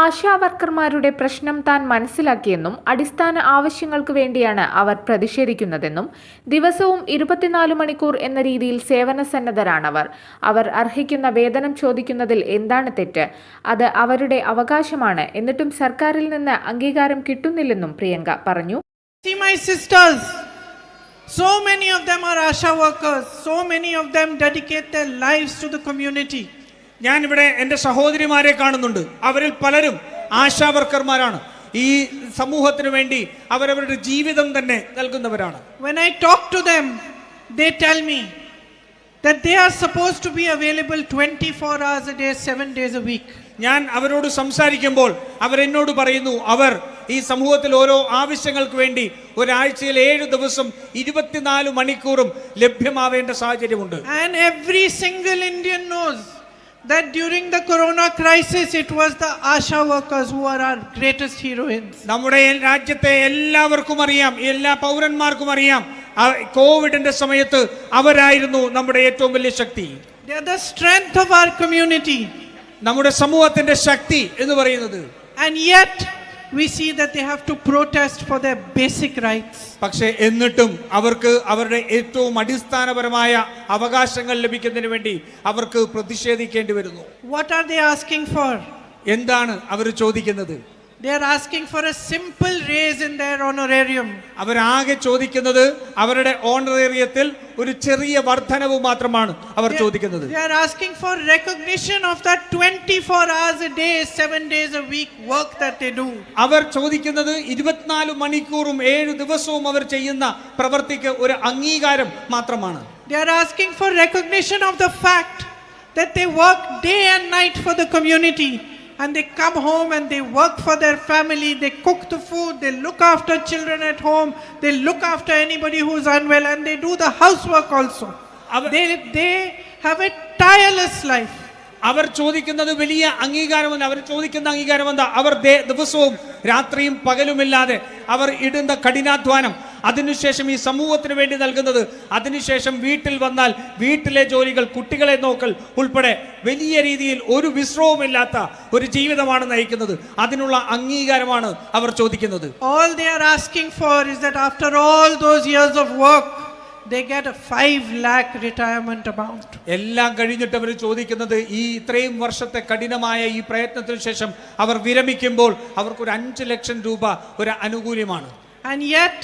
ആശാവർക്കർമാരുടെ പ്രശ്നം താൻ മനസ്സിലാക്കിയെന്നും അടിസ്ഥാന ആവശ്യങ്ങൾക്ക് വേണ്ടിയാണ് അവർ പ്രതിഷേധിക്കുന്നതെന്നും ദിവസവും ഇരുപത്തിനാല് മണിക്കൂർ എന്ന രീതിയിൽ സേവന സന്നദ്ധരാണവർ അവർ അർഹിക്കുന്ന വേതനം ചോദിക്കുന്നതിൽ എന്താണ് തെറ്റ് അത് അവരുടെ അവകാശമാണ് എന്നിട്ടും സർക്കാരിൽ നിന്ന് അംഗീകാരം കിട്ടുന്നില്ലെന്നും പ്രിയങ്ക പറഞ്ഞു. So many of them are Asha workers. So many of them dedicate their lives to the community. ഞാൻ ഇവിടെ എന്റെ സഹോദരിമാരെ കാണുന്നുണ്ട്. അവരിൽ പലരും ആശാ വർക്കർമാരാണ്. ഈ സമൂഹത്തിന് വേണ്ടി അവരവരുടെ ജീവിതം തന്നെ നൽകുന്നവരാണ്. When I talk to them, they tell me that they are supposed to be available 24 hours a day, 7 days a week. ഞാൻ അവരോട് സംസാരിക്കുമ്പോൾ അവരെന്നോട് പറയുന്നു അവർ ഈ സമൂഹത്തിൽ ഓരോ ആവശ്യങ്ങൾക്ക് വേണ്ടി ഒരാഴ്ചയിൽ ഏഴ് ദിവസം ഇരുപത്തിനാല് മണിക്കൂറും ലഭ്യമാവേണ്ട സാഹചര്യമുണ്ട്. And every single Indian knows that during the corona crisis, it was the Asha workers who are our greatest heroines. നമ്മുടെ രാജ്യത്തെ എല്ലാവർക്കും അറിയാം എല്ലാ പൗരന്മാർക്കും അറിയാം കോവിഡിന്റെ സമയത്ത് അവരായിരുന്നു നമ്മുടെ ഏറ്റവും വലിയ ശക്തി They are the strength of our community. നമ്മുടെ സമൂഹത്തിന്റെ ശക്തി എന്ന് പറയുന്നത് And yet, we see that they have to protest for their basic rights. പക്ഷേ എന്നിട്ടും അവർക്ക് അവരുടെ ഏറ്റവും അടിസ്ഥാനപരമായ അവകാശങ്ങൾ ലഭിക്കുന്നതിന് വേണ്ടി അവർക്ക് പ്രതിഷേധിക്കേണ്ടി വരുന്നു What are they asking for? എന്താണ് അവർ ചോദിക്കുന്നത് They are asking for a simple raise in their honorarium. അവരാകെ ചോദിക്കുന്നത് അവരുടെ ഓണറേറിയത്തിൽ ഒരു ചെറിയ വർധനവ് മാത്രമാണ് അവർ They- ചോദിക്കുന്നത് They are asking for recognition of that 24 hours a day, 7 days a week work that they do. അവർ ചോദിക്കുന്നത് ഇരുപത്തിനാല് മണിക്കൂറും ഏഴ് ദിവസവും അവർ ചെയ്യുന്ന പ്രവൃത്തിക്ക് ഒരു അംഗീകാരം മാത്രമാണ് They are asking for recognition of the fact that they work day and night for the community and they come home and they work for their family, they cook the food, they look after children at home, they look after anybody who's unwell, and they do the housework also. Our- They, they have a tireless life. അവർ ചോദിക്കുന്നത് വലിയ അംഗീകാരമല്ല അവർ ചോദിക്കുന്ന അംഗീകാരം എന്താ അവർ ദേ- ദിവസവും രാത്രിയും പകലുമില്ലാതെ അവർ ഇടുന്ന കഠിനാധ്വാനം അതിനുശേഷം ഈ സമൂഹത്തിന് വേണ്ടി നൽകുന്നത് അതിനുശേഷം വീട്ടിൽ വന്നാൽ വീട്ടിലെ ജോലികൾ കുട്ടികളെ നോക്കൽ ഉൾപ്പെടെ വലിയ രീതിയിൽ ഒരു വിശ്രമവുമില്ലാത്ത ഒരു ജീവിതമാണ് നയിക്കുന്നത്. അതിനുള്ള അംഗീകാരമാണ് അവർ ചോദിക്കുന്നത്. All they are asking for is that after all those years of work, they get a 5 lakh retirement amount. എല്ലാം കഴിഞ്ഞിട്ട് അവർ ചോദിക്കുന്നത് ഈ ഇത്രയും വർഷത്തെ കഠിനമായ ഈ പ്രയത്നത്തിന് ശേഷം അവർ വിരമിക്കുമ്പോൾ അവർക്കൊരു അഞ്ച് ലക്ഷം രൂപ ഒരു ആനുകൂല്യമാണ്. And yet,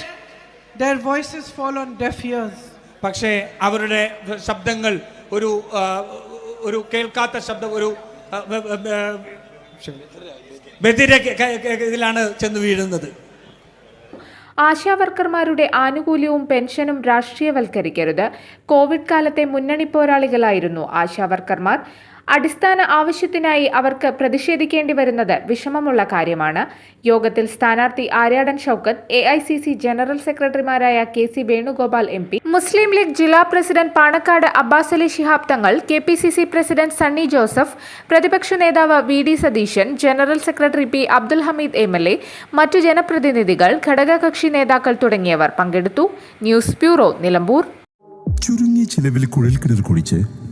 their voices fall on deaf ears. പക്ഷേ അവരുടെ ശബ്ദങ്ങൾ ഒരു ഒരു കേൾക്കാത്ത ശബ്ദം ഒരു ക- ഇതിലാണ് ചെന്ന് വീഴുന്നത്. ആശാവർക്കർമാരുടെ ആനുകൂല്യവും പെൻഷനും രാഷ്ട്രീയവൽക്കരിക്കരുത്. കോവിഡ് കാലത്തെ മുന്നണി പോരാളികളായിരുന്നു ആശാവർക്കർമാർ. അടിസ്ഥാന ആവശ്യത്തിനായി അവർക്ക് പ്രതിഷേധിക്കേണ്ടി വരുന്നത് വിഷമമുള്ള കാര്യമാണ്. യോഗത്തിൽ സ്ഥാനാർത്ഥി Aryadan Shoukath A I C C general സെക്രട്ടറിമാരായ K C Venugopal M P Muslim League ജില്ലാ president Panakkad Abbas Ali Shihab Thangal K P C C president Sunny Joseph പ്രതിപക്ഷ നേതാവ് V D Satheesan general secretary P Abdul Hameed M L A മറ്റു ജനപ്രതിനിധികൾ ഘടകകക്ഷി നേതാക്കൾ തുടങ്ങിയവർ പങ്കെടുത്തു. News bureau Nilambur. ചുരുങ്ങിയ ചിലവിൽ കുഴൽക്കിണർ കുഴിച്ച്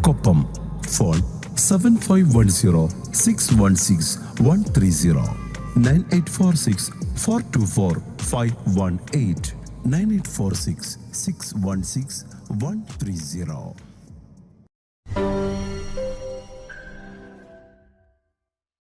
Koppam phone seven five one zero six one six one three zero nine eight four six four two four five one eight nine eight four six six one six one three zero